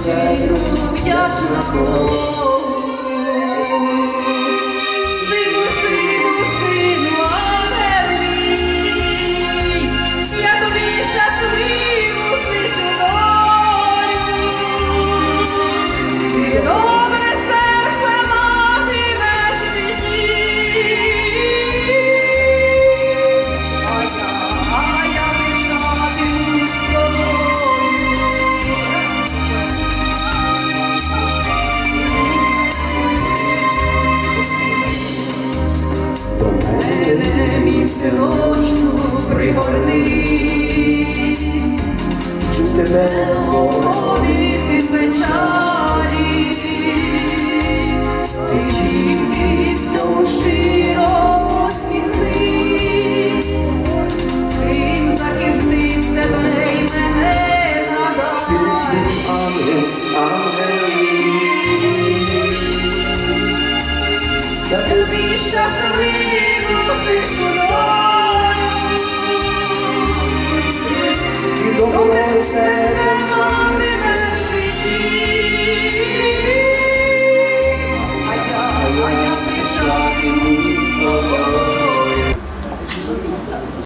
Вдячна Богу. До мене мій синочку пригорнись, чу тебе ходити печалі, ти тільки всьому щиро посміхнись, цим захисти себе й мене син, ангел, ангел Я тобі долю.